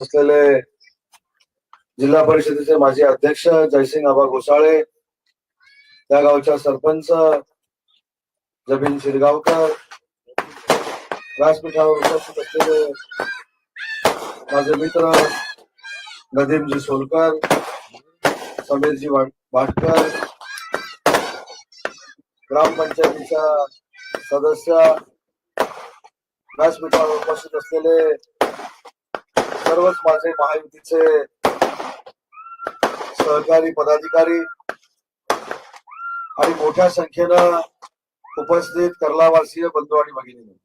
असलेले जिल्हा परिषदेचे माजी अध्यक्ष जयसिंग आबा घोसाळे त्या गावच्या सरपंच जमीन शिरगावकर व्यासपीठावर उपस्थित असलेले माझे मित्र नदीमजी सोलकर समीरजी भाटकर ग्रामपंचायतीच्या सदस्य व्यासपीठावर उपस्थित असलेले सर्वच माझे महायुतीचे सहकारी पदाधिकारी आणि मोठ्या संख्येनं उपस्थित कर्लावासीय बंधू आणि भगिनी.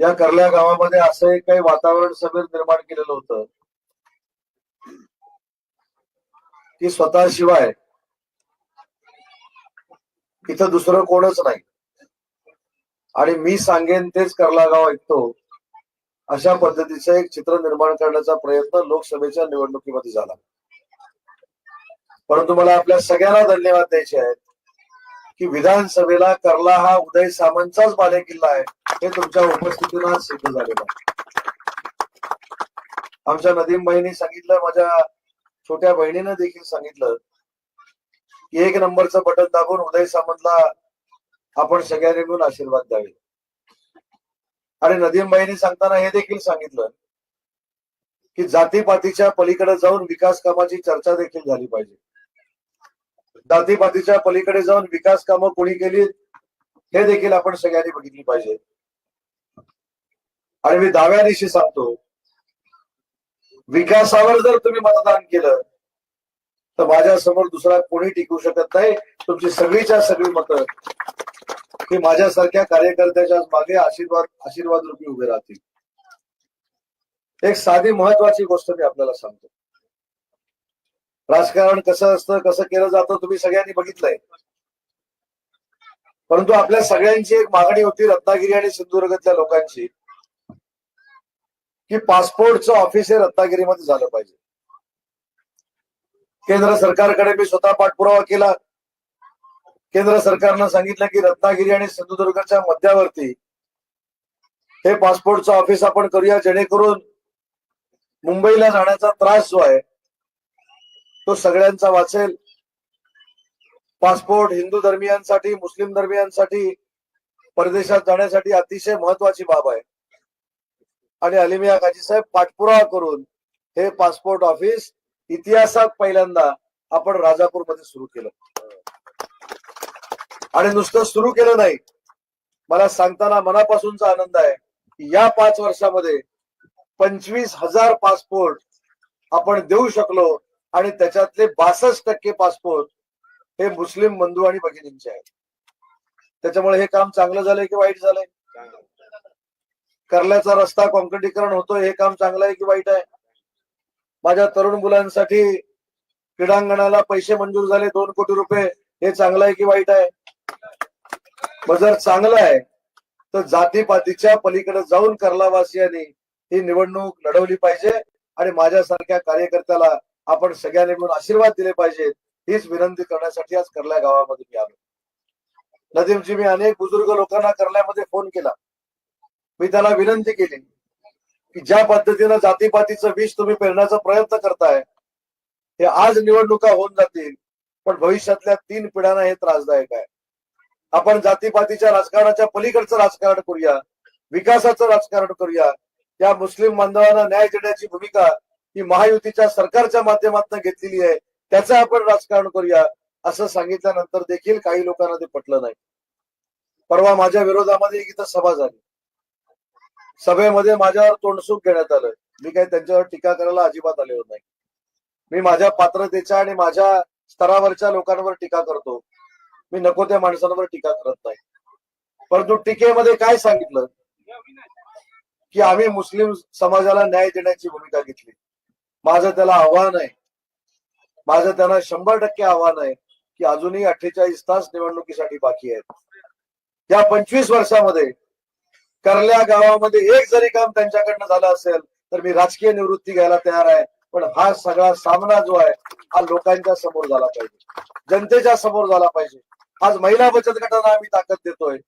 या कर्ल्या गावामध्ये असं एक काही वातावरण समीर निर्माण केलेलं होतं. की स्वतःशिवाय इथं दुसरं कोणच नाही. आणि मी सांगेन तेच कर्ला गाव ऐकतो. अशा पद्धतीचं एक चित्र निर्माण करण्याचा प्रयत्न लोकसभेच्या निवडणुकीमध्ये झाला. परंतु मला आपल्या सगळ्यांना धन्यवाद द्यायचे आहेत की विधानसभेला कर्ला हा उदय सामंतचाच बालेकिल्ला आहे हे तुमच्या उपस्थितीनं आज सिद्ध झालेलं आहे. आमच्या नदीम बहिणी सांगितलं माझ्या छोट्या बहिणीनं देखील सांगितलं की एक नंबरचं बटन दाबून उदय सामंतला आपण सगळ्यांनी मिळून आशीर्वाद द्यावे. आणि नदीम बाईंनी सांगताना हे देखील सांगितलं की जातीपातीच्या पलीकडे जाऊन विकास कामाची चर्चा देखील झाली पाहिजे. जातीपातीच्या पलीकडे जाऊन विकास कामं कोणी केली हे देखील आपण सगळ्यांनी बघितली पाहिजे. आणि मी दाव्यानिशी सांगतो विकासावर जर तुम्ही मतदान केलं तर माझ्यासमोर दुसरा कोणी टिकू शकत नाही. तुमची सगळीच्या सगळी मतं की माझ्यासारख्या कार्यकर्त्याच्या मागे आशीर्वाद आशीर्वाद रूपी उभे राहतील. एक साधी महत्वाची गोष्ट मी आपल्याला सांगतो. राजकारण कसं असतं कसं केलं जातं तुम्ही सगळ्यांनी बघितलंय. परंतु आपल्या सगळ्यांची एक मागणी होती रत्नागिरी आणि सिंधुदुर्गातल्या लोकांची की पासपोर्टचं ऑफिस हे रत्नागिरीमध्ये झालं पाहिजे. केंद्र सरकारकडे मी स्वतः पाठपुरावा केला. केंद्र सरकारनं सांगितलं की रत्नागिरी आणि सिंधुदुर्गच्या मध्यावरती हे पासपोर्टचं ऑफिस आपण करूया जेणेकरून मुंबईला जाण्याचा त्रास जो आहे तो सगळ्यांचा वाचेल. पासपोर्ट हिंदू धर्मियांसाठी मुस्लिम धर्मियांसाठी परदेशात जाण्यासाठी अतिशय महत्वाची बाब आहे. आणि अलिमिया काजी साहेब पाठपुरावा करून हे पासपोर्ट ऑफिस इतिहासात पहिल्यांदा आपण राजापूरमध्ये सुरू केलं. आणि नुसतं सुरू केलं नाही. मला सांगताना मनापासूनचा आनंद आहे या पाच वर्षामध्ये पंचवीस हजार पासपोर्ट आपण देऊ शकलो आणि त्याच्यातले बासष्ट टक्के पासपोर्ट हे मुस्लिम बंधू आणि भगिनींचे आहेत. त्याच्यामुळे हे काम चांगलं झालंय की वाईट झालंय? कर्ल्याचा रस्ता कॉन्क्रिटीकरण होतोय हे काम चांगलं आहे की वाईट आहे? माझ्या तरुण मुलांसाठी क्रीडांगणाला पैसे मंजूर झाले दोन कोटी रुपये हे चांगलं आहे की वाईट आहे? मग जर चांगलं आहे तर जातीपातीच्या पलीकडे जाऊन कर्लावासियांनी ही निवडणूक लढवली पाहिजे आणि माझ्यासारख्या कार्यकर्त्याला आपण सगळ्यांनी मिळून आशीर्वाद दिले पाहिजेत हीच विनंती करण्यासाठी आज कर्ल्या गावामध्ये मी आलो. नदीमजी मी अनेक बुजुर्ग लोकांना कर्ल्यामध्ये फोन केला. मी त्याला विनंती केली की ज्या पद्धतीनं जातीपातीचं विष तुम्ही पेरण्याचा प्रयत्न करताय हे आज निवडणुका होऊन जातील पण भविष्यातल्या तीन पिढ्यांना हे त्रासदायक आहे. आपण जातीपातीच्या राजकारणाच्या पलीकडचं राजकारण करूया विकासाचं राजकारण करूया. या मुस्लिम बांधवांना न्याय देण्याची भूमिका ही महायुतीच्या सरकारच्या माध्यमातून घेतलेली आहे. त्याचं आपण राजकारण करूया असं सांगितल्यानंतर देखील काही लोकांना ते पटलं नाही. परवा माझ्या विरोधामध्ये एक इथं सभा झाली. सभेमध्ये माझ्यावर तोंडसूक घेण्यात आलं. मी काही त्यांच्यावर टीका करायला अजिबात आलेलो नाही. मी माझ्या पात्रतेच्या आणि माझ्या स्तरावरच्या लोकांवर टीका करतो. मी नको त्या माणसांवर टीका करत नाही. परंतु टीकेमध्ये काय सांगितलं? की आम्ही मुस्लिम समाजाला न्याय देण्याची भूमिका घेतली. माझं त्याला आव्हान आहे. माझं त्यांना शंभर टक्के आव्हान आहे की अजूनही अठ्ठेचाळीस तास निवडणुकीसाठी बाकी आहेत. या पंचवीस वर्षामध्ये कर्ल्या गावामध्ये एक जरी काम त्यांच्याकडनं झालं असेल तर मी राजकीय निवृत्ती घ्यायला तयार आहे. पण हा सगळा सामना जो आहे हा लोकांच्या समोर झाला पाहिजे. जनतेच्या समोर झाला पाहिजे. आज महिला बचत गटांना आम्ही ताकद देतोय.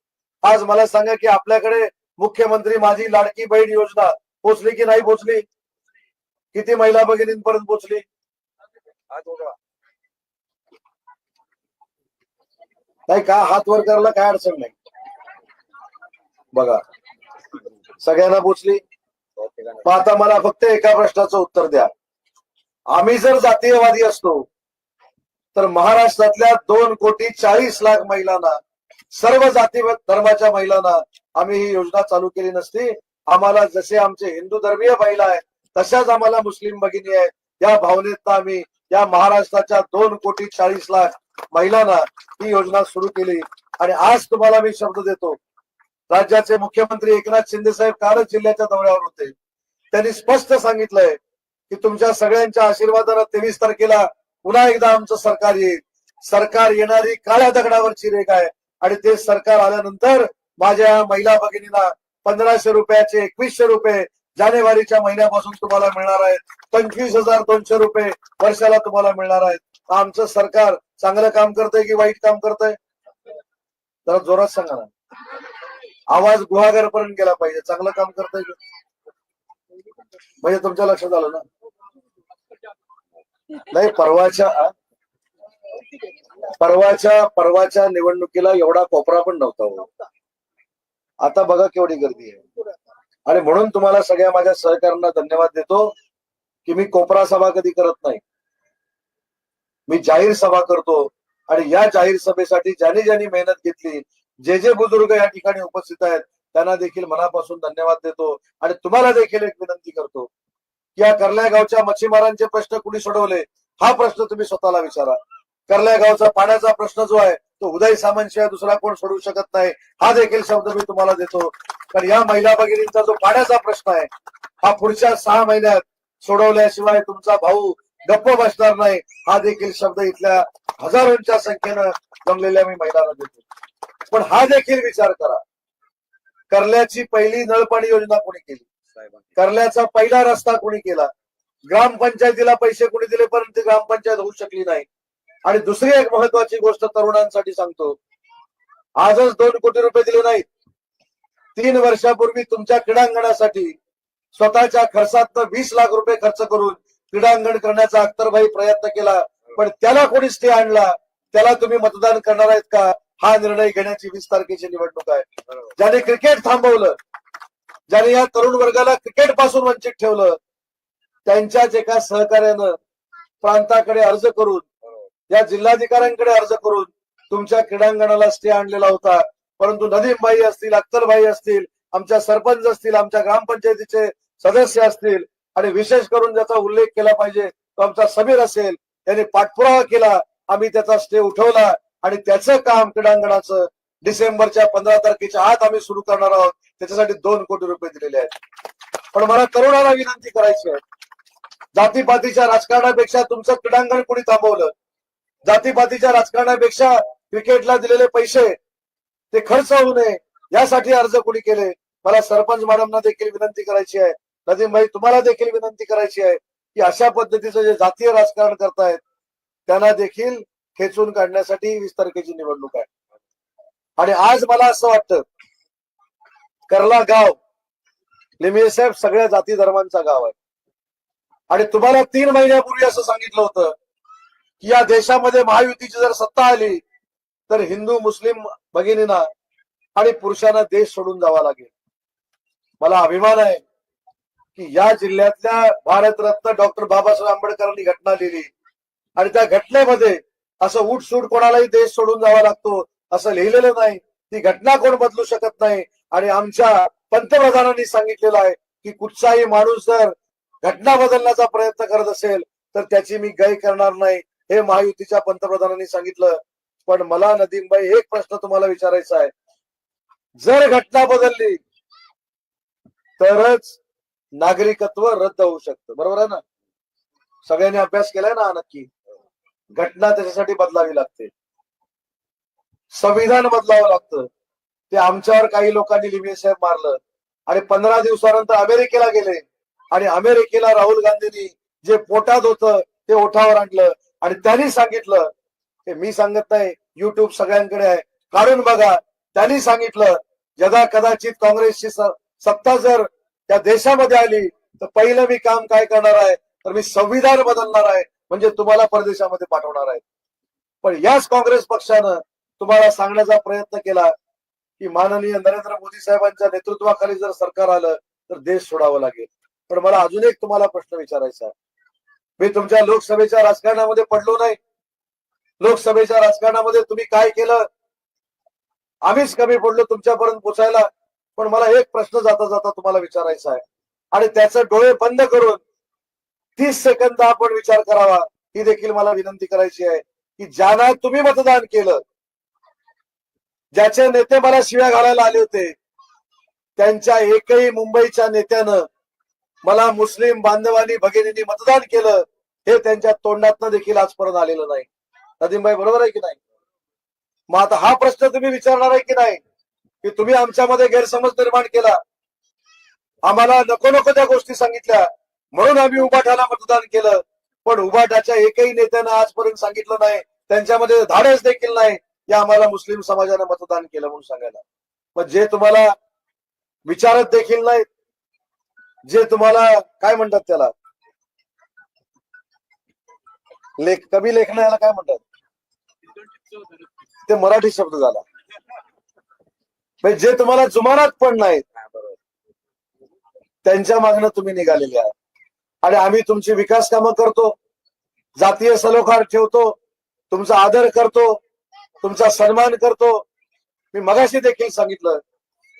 आज मला सांगा की आपल्याकडे मुख्यमंत्री माझी लाडकी बहीण योजना पोचली की नाही पोचली? किती महिला भगिनींपर्यंत पोचली? नाही का हात वर करायला काय अडचण नाही? बघा. सगळ्यांना पोचली? मग आता मला फक्त एका प्रश्नाचं उत्तर द्या. आम्ही जर जातीयवादी असतो तर महाराष्ट्रातल्या दोन कोटी चाळीस लाख महिलांना सर्व जाती धर्माच्या महिलांना आम्ही ही योजना चालू केली नसती. आम्हाला जसे आमचे हिंदू धर्मीय महिला आहेत तशाच आम्हाला मुस्लिम भगिनी आहेत. या भावनेत आम्ही या महाराष्ट्राच्या दोन कोटी चाळीस लाख महिलांना ही योजना सुरू केली. आणि आज तुम्हाला मी शब्द देतो. राज्याचे मुख्यमंत्री एकनाथ शिंदे साहेब कालच जिल्ह्याच्या दौऱ्यावर होते. त्यांनी स्पष्ट सांगितलंय की तुमच्या सगळ्यांच्या आशीर्वादाला तेवीस तारखेला पुन्हा एकदा आमचं सरकार येईल. सरकार येणारी काळ्या दगडावरची रेख आहे. आणि ते सरकार आल्यानंतर माझ्या या महिला भगिनीला पंधराशे रुपयाचे एकवीसशे रुपये जानेवारीच्या महिन्यापासून तुम्हाला मिळणार आहेत. पंचवीस हजार दोनशे रुपये वर्षाला तुम्हाला मिळणार आहेत. आमचं सरकार चांगलं काम करतंय की वाईट काम करतंय? जरा जोरात सांगा ना. आवाज गुहागरपर्यंत गेला पाहिजे. चांगलं काम करतंय म्हणजे तुमच्या लक्षात आलं ना? नाही परवाच्या परवाच्या परवाच्या निवडणुकीला एवढा कोपरा पण नव्हता हो. आता बघा केवढी गर्दी आहे. आणि म्हणून तुम्हाला सगळ्या माझ्या सहकार्यांना धन्यवाद देतो की मी कोपरा सभा कधी करत नाही. मी जाहीर सभा करतो आणि या जाहीर सभेसाठी ज्याने ज्यांनी मेहनत घेतली जे जे बुजुर्ग या ठिकाणी उपस्थित आहेत त्यांना देखील मनापासून धन्यवाद देतो. आणि तुम्हाला देखील एक विनंती करतो या कर्ल्या गावच्या मच्छीमारांचे प्रश्न कुणी सोडवले? हा प्रश्न तुम्ही स्वतःला विचारा. कर्ल्या गावचा पाण्याचा प्रश्न जो आहे तो उदय सामंतशिवाय दुसरा कोण सोडवू शकत नाही? हा देखील शब्द मी तुम्हाला देतो. कारण या महिला भगिनींचा जो पाण्याचा प्रश्न आहे हा पुढच्या सहा महिन्यात सोडवल्याशिवाय तुमचा भाऊ गप्प बसणार नाही हा देखील शब्द इथल्या हजारोंच्या संख्येनं जमलेल्या मी महिलांना देतो. पण हा देखील विचार करा. कर्ल्याची पहिली नळपाणी योजना कोणी केली? कर्ल्याचा पहिला रस्ता कोणी केला? ग्रामपंचायतीला पैसे कोणी दिले परंतु ग्रामपंचायत होऊ शकली नाही. आणि दुसरी एक महत्वाची गोष्ट तरुणांसाठी सांगतो. आजच दोन कोटी रुपये दिले नाहीत. तीन वर्षापूर्वी तुमच्या क्रीडांगणासाठी स्वतःच्या खर्चात वीस लाख रुपये खर्च करून क्रीडांगण करण्याचा अख्तरभाई प्रयत्न केला. पण त्याला कोणी स्टे आणला? त्याला तुम्ही मतदान करणार आहेत का? हा निर्णय घेण्याची वीस तारखेची निवडणूक आहे. ज्याने क्रिकेट थांबवलं ज्याने या तरुण वर्गाला क्रिकेटपासून वंचित ठेवलं त्यांच्याच एका सहकार्यानं प्रांताकडे अर्ज करून या जिल्हाधिकाऱ्यांकडे अर्ज करून तुमच्या क्रीडांगणाला स्टे आणलेला होता. परंतु नदीमबाई असतील अख्तरबाई असतील आमच्या सरपंच असतील आमच्या ग्रामपंचायतीचे सदस्य असतील आणि विशेष करून ज्याचा उल्लेख केला पाहिजे तो आमचा समीर असेल त्यांनी पाठपुरावा केला आम्ही त्याचा स्टे उठवला आणि त्याचं काम क्रीडांगणाचं डिसेंबरच्या पंधरा तारखेच्या आत आम्ही सुरू करणार आहोत. त्याच्यासाठी दोन कोटी रुपये दिलेले आहेत. पण मला तरुणाला विनंती करायची आहे. जातीपातीच्या राजकारणापेक्षा तुमचं क्रीडांगण कोणी थांबवलं? जातीपातीच्या राजकारणापेक्षा क्रिकेटला दिलेले पैसे ते खर्च होऊ नये यासाठी अर्ज कोणी केले? मला सरपंच मॅडमना देखील विनंती करायची आहे. नदीमभाई तुम्हाला देखील विनंती करायची आहे की अशा पद्धतीचं जे जातीय राजकारण करतायत त्यांना देखील खेचून काढण्यासाठी वीस तारखेची निवडणूक आहे. आणि आज मला असं वाटतं कर्ला गाव लिमिये साहेब सगळ्या जाती धर्मांचा गाव आहे. आणि तुम्हाला तीन महिन्यापूर्वी असं सांगितलं होतं की या देशामध्ये महायुतीची जर सत्ता आली तर हिंदू मुस्लिम भगिनींना आणि पुरुषांना देश सोडून जावा लागेल. मला अभिमान आहे की या जिल्ह्यातल्या भारतरत्न डॉक्टर बाबासाहेब आंबेडकरांनी घटना लिहिली. आणि त्या घटनेमध्ये असं उठसूट कोणालाही देश सोडून जावा लागतो असं लिहिलेलं नाही. ती घटना कोण बदलू शकत नाही? आणि आमच्या पंतप्रधानांनी सांगितलेलं आहे की कुठचाही माणूस जर घटना बदलण्याचा प्रयत्न करत असेल तर त्याची मी गय करणार नाही हे महायुतीच्या पंतप्रधानांनी सांगितलं. पण मला नदीमबाई एक प्रश्न तुम्हाला विचारायचा आहे. जर घटना बदलली तरच नागरिकत्व रद्द होऊ शकतं. बरोबर आहे ना? सगळ्यांनी अभ्यास केलाय ना नक्की? घटना त्याच्यासाठी बदलावी लागते. संविधान बदलावं लागतं. ते आमच्यावर काही लोकांनी लिमिये साहेब मारलं. आणि पंधरा दिवसानंतर अमेरिकेला गेले. आणि अमेरिकेला राहुल गांधींनी जे पोटात होतं ते ओठावर आणलं. आणि त्यांनी सांगितलं हे मी सांगत नाही युट्यूब सगळ्यांकडे आहे. काढून बघा त्यांनी सांगितलं यदा कदाचित काँग्रेसची सत्ता जर त्या देशामध्ये आली तर पहिलं मी काम काय करणार आहे? तर मी संविधान बदलणार आहे. म्हणजे तुम्हाला परदेशामध्ये पाठवणार आहे. पण याच काँग्रेस पक्षानं तुम्हाला सांगण्याचा प्रयत्न केला की माननीय नरेंद्र मोदी साहेबांच्या नेतृत्वाखाली जर सरकार आलं तर देश सोडावं लागेल. पण मला अजून एक तुम्हाला प्रश्न विचारायचा आहे. मी तुमच्या लोकसभेच्या राजकारणामध्ये पडलो नाही. लोकसभेच्या राजकारणामध्ये तुम्ही काय केलं? आम्हीच कमी पडलो तुमच्यापर्यंत पोचायला. पण मला एक प्रश्न जाता जाता तुम्हाला विचारायचा आहे. आणि त्याचे डोळे बंद करून तीस सेकंद आपण विचार करावा. ही देखील मला विनंती करायची आहे की ज्यांना तुम्ही मतदान केलं ज्याचे नेते मला शिव्या घालायला आले होते त्यांच्या एकही मुंबईच्या नेत्यानं मला मुस्लिम बांधवांनी भगिनींनी मतदान केलं हे त्यांच्या तोंडातनं देखील आजपर्यंत आलेलं नाही. नदीमबाई बरोबर आहे की नाही? मग आता हा प्रश्न तुम्ही विचारणार आहे की नाही? की तुम्ही आमच्यामध्ये गैरसमज निर्माण केला. आम्हाला नको नको त्या गोष्टी सांगितल्या. म्हणून आम्ही उबाठाला मतदान केलं. पण उबाठाच्या एकही नेत्यानं आजपर्यंत सांगितलं नाही. त्यांच्यामध्ये धाडस देखील नाही. की आम्हाला मुस्लिम समाजाने मतदान केलं म्हणून सांगायला. मग जे तुम्हाला विचारत देखील नाहीत जे तुम्हाला काय म्हणतात त्याला? लेख कमी लेखनाला काय म्हणतात? ते मराठी शब्द झाला. म्हणजे जे तुम्हाला जुमानात पण नाहीत त्यांच्या मागणं तुम्ही निघालेले आहे आणि आम्ही तुमची विकास कामं करतो जातीय सलोखार ठेवतो तुमचा आदर करतो तुमचा सन्मान करतो. मी मगाशी देखील सांगितलं.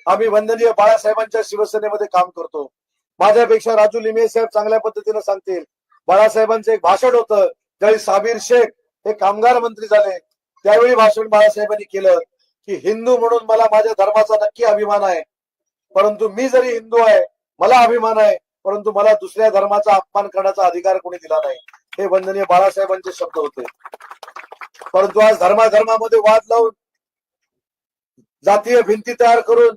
आम्ही वंदनीय बाळासाहेबांच्या शिवसेनेमध्ये काम करतो. माझ्यापेक्षा राजू लिमे साहेब चांगल्या पद्धतीने सांगतील. बाळासाहेबांचं एक भाषण होतं. ज्यावेळी साबीर शेख हे कामगार मंत्री झाले त्यावेळी भाषण बाळासाहेबांनी केलं की हिंदू म्हणून मला माझ्या धर्माचा नक्की अभिमान आहे. परंतु मी जरी हिंदू आहे मला अभिमान आहे परंतु मला दुसऱ्या धर्माचा अपमान करण्याचा अधिकार कोणी दिला नाही. हे वंदनीय बाळासाहेबांचे शब्द होते. परंतु आज धर्माधर्मामध्ये वाद लावून जातीय भिंती तयार करून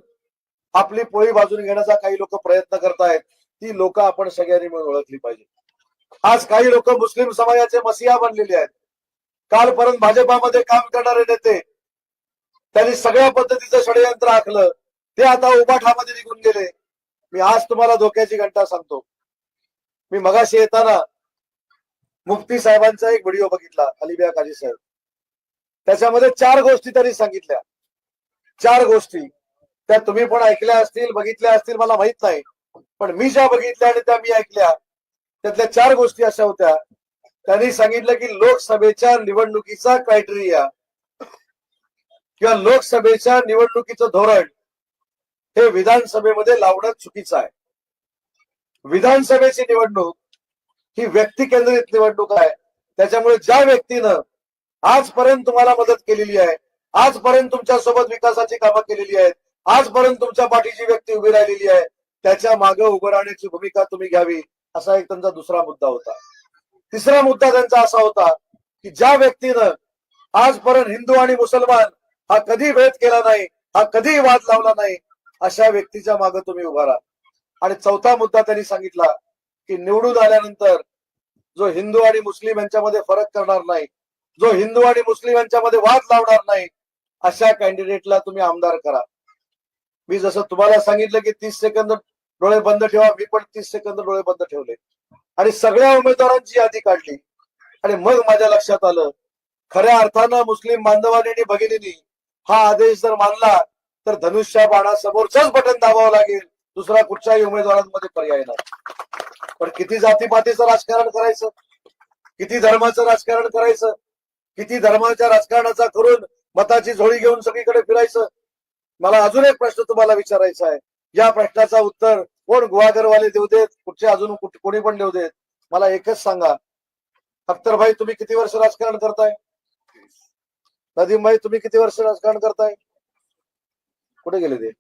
आपली पोळी बाजून घेण्याचा काही लोक प्रयत्न करतायत ती लोक आपण सगळ्यांनी मिळून ओळखली पाहिजे. आज काही लोक मुस्लिम समाजाचे मसिया बनलेले आहेत. कालपर्यंत भाजपामध्ये काम करणारे नेते त्यांनी सगळ्या पद्धतीचं षडयंत्र आखलं ते आता उबाठामध्ये निघून गेले. मी आज तुम्हाला धोक्याची घंटा सांगतो. मी मगाशी येताना मुफ्ती साहेबांचा एक व्हिडिओ बघितला अलिबिया काजी साहेब. त्याच्यामध्ये चार गोष्टी त्यांनी सांगितल्या. चार गोष्टी. त्या तुम्ही पण ऐकल्या असतील बघितल्या असतील मला माहीत नाही. पण मी ज्या बघितल्या आणि त्या मी ऐकल्या त्यातल्या चार गोष्टी अशा होत्या. त्यांनी सांगितलं की लोकसभेच्या निवडणुकीचा क्रायटेरिया किंवा लोकसभेच्या निवडणुकीचं धोरण हे विधानसभेमध्ये लावणं चुकीचं आहे. विधानसभेची निवडणूक ही व्यक्ती केंद्रित निवडणूक आहे. त्याच्यामुळे ज्या व्यक्तीनं आजपर्यंत तुम्हाला मदत केलेली आहे. आजपर्यंत तुमच्यासोबत विकासाची कामं केलेली आहेत. आजपर्यंत तुमच्या पाठीची व्यक्ती उभी राहिलेली आहे. त्याच्यामागे उभं राहण्याची भूमिका तुम्ही घ्यावी असा एक त्यांचा दुसरा मुद्दा होता. तिसरा मुद्दा त्यांचा असा होता की ज्या व्यक्तीनं आजपर्यंत हिंदू आणि मुसलमान हा कधी भेद केला नाही हा कधी वाद लावला नाही अशा व्यक्तीच्या मागे तुम्ही उभा राहा. आणि चौथा मुद्दा त्यांनी सांगितला की निवडून आल्यानंतर जो हिंदू आणि मुस्लिम यांच्यामध्ये फरक करणार नाही जो हिंदू आणि मुस्लिम यांच्यामध्ये वाद लावणार नाही अशा कॅन्डिडेटला तुम्ही आमदार करा. मी जसं तुम्हाला सांगितलं की तीस सेकंद डोळे बंद ठेवा मी पण तीस सेकंद डोळे बंद ठेवले. आणि सगळ्या उमेदवारांची यादी काढली. आणि मग माझ्या लक्षात आलं खऱ्या अर्थानं मुस्लिम बांधवांनी आणि भगिनींनी हा आदेश जर मानला तर धनुष्या बाणासमोरच बटन दाबावं लागेल. दुसरा कुठच्याही उमेदवारांमध्ये पर्याय नाही. पण किती जातीपातीचं राजकारण करायचं? किती धर्माचं राजकारण करायचं? किती धर्माच्या राजकारणाचा करून मताची झोळी घेऊन सगळीकडे फिरायचं? मला अजून एक प्रश्न तुम्हाला विचारायचा आहे. या प्रश्नाचा उत्तर कोण? गुहागरवाले देऊ देत? कुठचे अजून कुठ- कोणी पण देऊ देत? मला एकच सांगा. अख्तर भाई तुम्ही किती वर्ष राजकारण करताय? नदीम भाई तुम्ही किती वर्ष राजकारण करताय? कुठे गेले ते?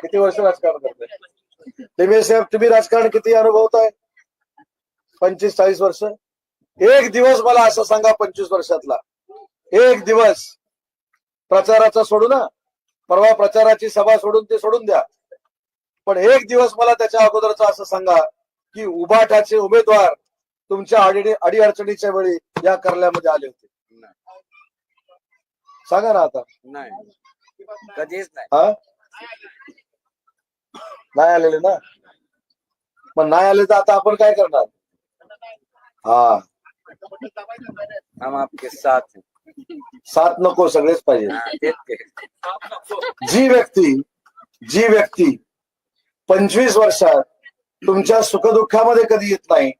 किती वर्ष राजकारण करताय? साहेब तुम्ही राजकारण किती अनुभवताय? पंचवीस चाळीस वर्ष? एक दिवस मला असं सांगा पंचवीस वर्षातला. एक दिवस. प्रचाराचा सोडू ना. परवा प्रचाराची सभा सोडून ते सोडून द्या. पण एक दिवस मला त्याच्या अगोदरचं असं सांगा की उबाठाचे उमेदवार तुमच्या अडी अडीअडचणीच्या वेळी या कार्यालयामध्ये आले होते. सांगा ना आता. नाही. कधीच नाही. हा? नाही आलेले ना? मग नाही आले तर आता आपण काय करणार? हा. हम आपके साथ हैं। साथ नको सगळेच पाहिजे. जी व्यक्ती जी व्यक्ती पंचवीस वर्षात तुमच्या सुखदुःखामध्ये कधी येत नाही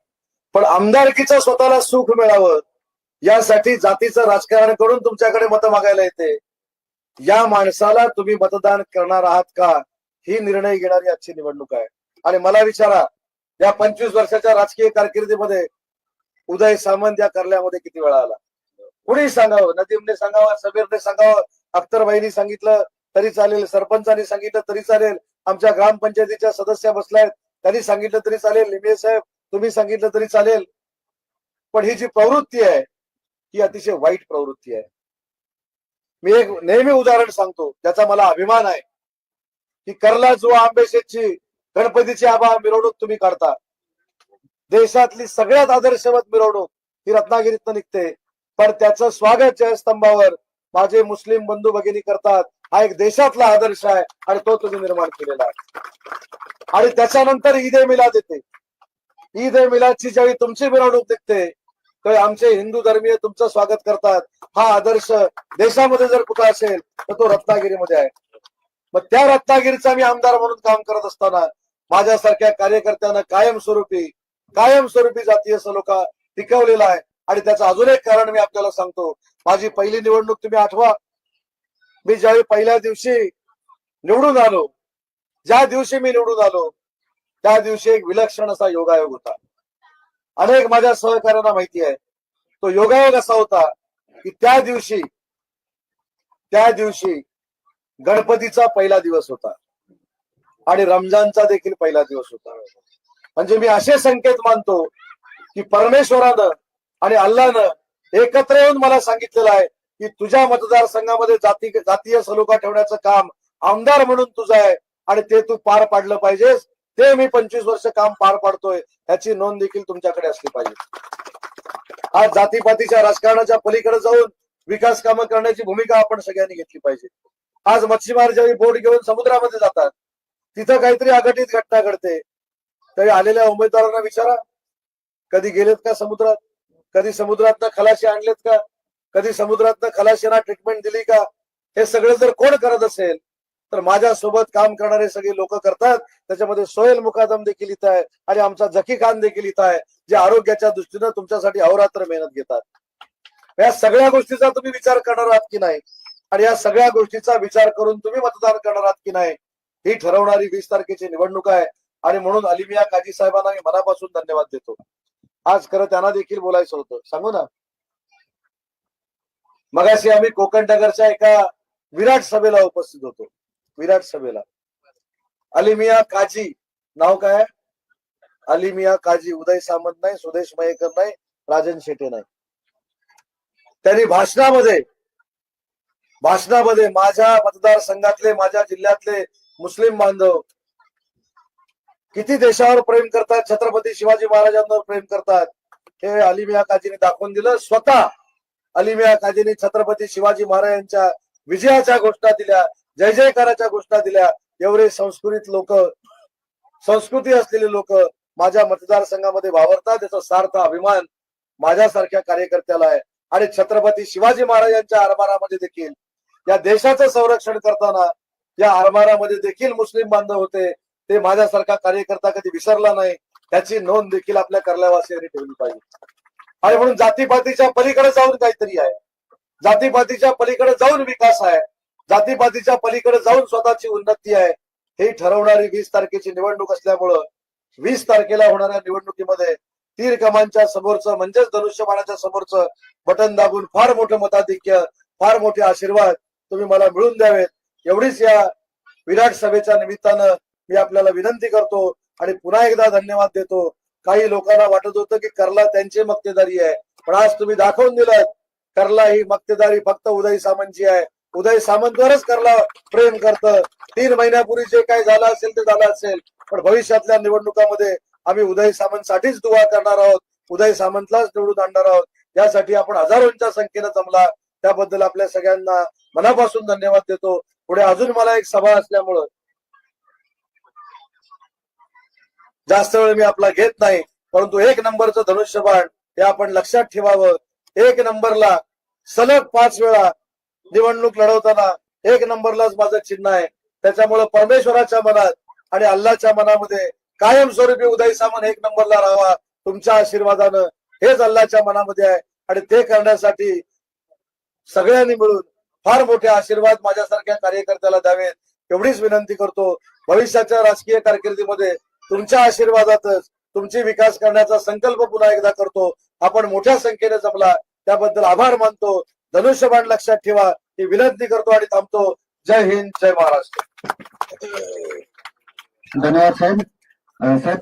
पण आमदारकीचं स्वतःला सुख मिळावं यासाठी जातीचं राजकारण करून तुमच्याकडे मतं मागायला येते. या माणसाला तुम्ही मतदान करणार आहात का? ही निर्णय घेणारी आजची निवडणूक आहे. आणि मला विचारा या पंचवीस वर्षाच्या राजकीय कारकिर्दीमध्ये उदय सामंत या कार्यालयामध्ये किती वेळा आला? कुणी सांगावं? नदीमने सांगावं समीरने सांगावं? अख्तरबाईंनी सांगितलं तरी चालेल. सरपंचांनी सांगितलं तरी चालेल. आमच्या ग्रामपंचायतीच्या सदस्य बसल्यात. त्यांनी सांगितलं तरी चालेल. लिमे साहेब तुम्ही सांगितलं तरी चालेल. पण ही जी प्रवृत्ती आहे ही अतिशय वाईट प्रवृत्ती आहे. मी एक नेहमी उदाहरण सांगतो ज्याचा मला अभिमान आहे की करला जो आंबेशेची गणपतीची आबा मिरवणूक तुम्ही काढता. देशातली सगळ्यात आदर्शवत मिरवणूक ही रत्नागिरीतनं निघते. पण त्याचं स्वागत जयस्तंभावर माझे मुस्लिम बंधू भगिनी करतात. हा एक देशातला आदर्श आहे आणि तो तुम्ही निर्माण केलेला आहे. आणि त्याच्यानंतर ईद ए मिलाद येते. ईद ए मिलादची ज्यावेळी तुमची मिरवणूक निघते तर आमचे हिंदू धर्मीय तुमचं स्वागत करतात. हा आदर्श देशामध्ये जर कुठं असेल तर तो रत्नागिरीमध्ये आहे. मग त्या रत्नागिरीचा मी आमदार म्हणून काम करत असताना माझ्यासारख्या कार्यकर्त्यांना कायमस्वरूपी कायमस्वरूपी जातीय सलोखा टिकवलेला आहे. आणि त्याचं अजून एक कारण मी आपल्याला सांगतो. माझी पहिली निवडणूक तुम्ही आठवा. मी ज्यावेळी पहिल्या दिवशी निवडून आलो ज्या दिवशी मी निवडून आलो त्या दिवशी एक विलक्षण असा योगायोग होता. अनेक माझ्या सहकार्यांना माहिती आहे. तो योगायोग असा होता की त्या दिवशी त्या दिवशी गणपतीचा पहिला दिवस होता. आणि रमजानचा देखील पहिला दिवस होता. म्हणजे मी असे संकेत मानतो की परमेश्वरानं आणि अल्लानं एकत्र येऊन मला सांगितलेलं आहे की तुझ्या मतदारसंघामध्ये जाती जातीय सलोखा ठेवण्याचं काम आमदार म्हणून तुझं आहे आणि ते तू पार पाडलं पाहिजेस. ते मी पंचवीस वर्ष काम पार पाडतोय. याची नोंद देखील तुमच्याकडे असली पाहिजे. आज जातीपातीच्या राजकारणाच्या पलीकडे जाऊन विकास कामं करण्याची भूमिका आपण सगळ्यांनी घेतली पाहिजे. आज मच्छीमार ज्यावेळी बोट घेऊन समुद्रामध्ये जातात तिथं काहीतरी अघटित घटना घडते. तरी आलेल्या उमेदवारांना विचारा. कधी गेलेत का समुद्रात? कधी समुद्रातनं खलाशी आणलेत का? कधी समुद्रातनं खलाशीना ट्रीटमेंट दिली का? हे सगळं जर कोण करत असेल तर माझ्या सोबत काम करणारे सगळे लोक करतात. त्याच्यामध्ये सोहेल मुकादम देखील इथं आहे आणि आमचा झकी खान देखील इथं आहे जे आरोग्याच्या दृष्टीनं तुमच्यासाठी अहोरात्र मेहनत घेतात. या सगळ्या गोष्टीचा तुम्ही विचार करणार आहात की नाही? आणि या सगळ्या गोष्टीचा विचार करून तुम्ही मतदान करणार आहात की नाही? ही ठरवणारी वीस तारखेची निवडणूक आहे. आणि म्हणून अलिमिया काजी साहेबांना मी मनापासून धन्यवाद देतो. आज खरं त्यांना देखील बोलायचं होतं. सांगू ना? मगाशी आम्ही कोकण नगरच्या एका विराट सभेला उपस्थित होतो. विराट सभेला. अलिमिया काजी नाव काय अलिमिया काजी उदय सामंत नाही सुदेश मयेकर नाही राजन शेटे नाही. त्यांनी भाषणामध्ये भाषणामध्ये माझ्या मतदारसंघातले माझ्या जिल्ह्यातले मुस्लिम बांधव किती देशावर प्रेम करतात? छत्रपती शिवाजी महाराजांवर प्रेम करतात? हे अलिमिया काजीने दाखवून दिलं. स्वतः अलिमिया काजीने छत्रपती शिवाजी महाराजांच्या विजयाच्या घोषणा दिल्या जय जयकाराच्या घोषणा दिल्या. एवढे संस्कृत लोक संस्कृती असलेले लोक माझ्या मतदारसंघामध्ये वावरतात. याचा सार्थ अभिमान माझ्यासारख्या कार्यकर्त्याला आहे. आणि छत्रपती शिवाजी महाराजांच्या आरमारामध्ये देखील या देशाचं संरक्षण करताना या आरमारामध्ये देखील मुस्लिम बांधव होते. ते माझ्यासारखा कार्यकर्ता कधी विसरला नाही त्याची नोंद देखील आपल्या कर्ल्यावासियांनी ठेवली पाहिजे. आणि म्हणून जातीपातीच्या पलीकडे जाऊन काहीतरी आहे. जातीपातीच्या पलीकडे जाऊन विकास आहे. जातीपातीच्या पलीकडे जाऊन स्वतःची उन्नती आहे. हे ठरवणारी वीस तारखेची निवडणूक असल्यामुळं वीस तारखेला होणाऱ्या निवडणुकीमध्ये तीर कमांच्या समोरचं म्हणजेच धनुष्यबाणाच्या समोरचं बटन दाबून फार मोठं मताधिक्य फार मोठे आशीर्वाद तुम्ही मला मिळून द्यावेत. एवढीच या विराट सभेच्या निमित्तानं मी आपल्याला विनंती करतो आणि पुन्हा एकदा धन्यवाद देतो. काही लोकांना वाटत होतं की करला त्यांची मक्तेदारी आहे पण आज तुम्ही दाखवून दिलं करला ही मक्तेदारी फक्त उदय सामंतची आहे. उदय सामंतवरच करला प्रेम करतं. तीन महिन्यापूर्वी जे काही झालं असेल ते झालं असेल पण भविष्यातल्या निवडणुकामध्ये आम्ही उदय सामंत साठीच दुवा करणार आहोत. उदय सामंतलाच निवडून आणणार आहोत. यासाठी आपण हजारोंच्या संख्येनं जमला. त्याबद्दल आपल्या सगळ्यांना मनापासून धन्यवाद देतो. पुढे अजून मला एक सभा असल्यामुळं जास्त वेळ मी आपला घेत नाही परंतु एक नंबरचं धनुष्यबाण हे आपण लक्षात ठेवावं. एक नंबरला सलग पाच वेळा निवडणूक लढवताना एक नंबरलाच माझं चिन्ह आहे. त्याच्यामुळे परमेश्वराच्या मनात आणि अल्लाच्या मनामध्ये कायमस्वरूपी उदय सामन एक नंबरला राहावा. तुमच्या आशीर्वादानं हेच अल्लाच्या मनामध्ये आहे आणि ते करण्यासाठी सगळ्यांनी मिळून फार मोठे आशीर्वाद माझ्यासारख्या कार्यकर्त्याला द्यावेत. एवढीच विनंती करतो. भविष्याच्या राजकीय कारकिर्दीमध्ये तुमच्या आशीर्वादातच तुमची विकास करण्याचा संकल्प पुन्हा एकदा करतो. आपण मोठ्या संख्येने जमला त्याबद्दल आभार मानतो. धनुष्यबाण लक्षात ठेवा. ही विनंती करतो आणि थांबतो. जय हिंद जय महाराष्ट्र. धन्यवाद साहेब. साहेब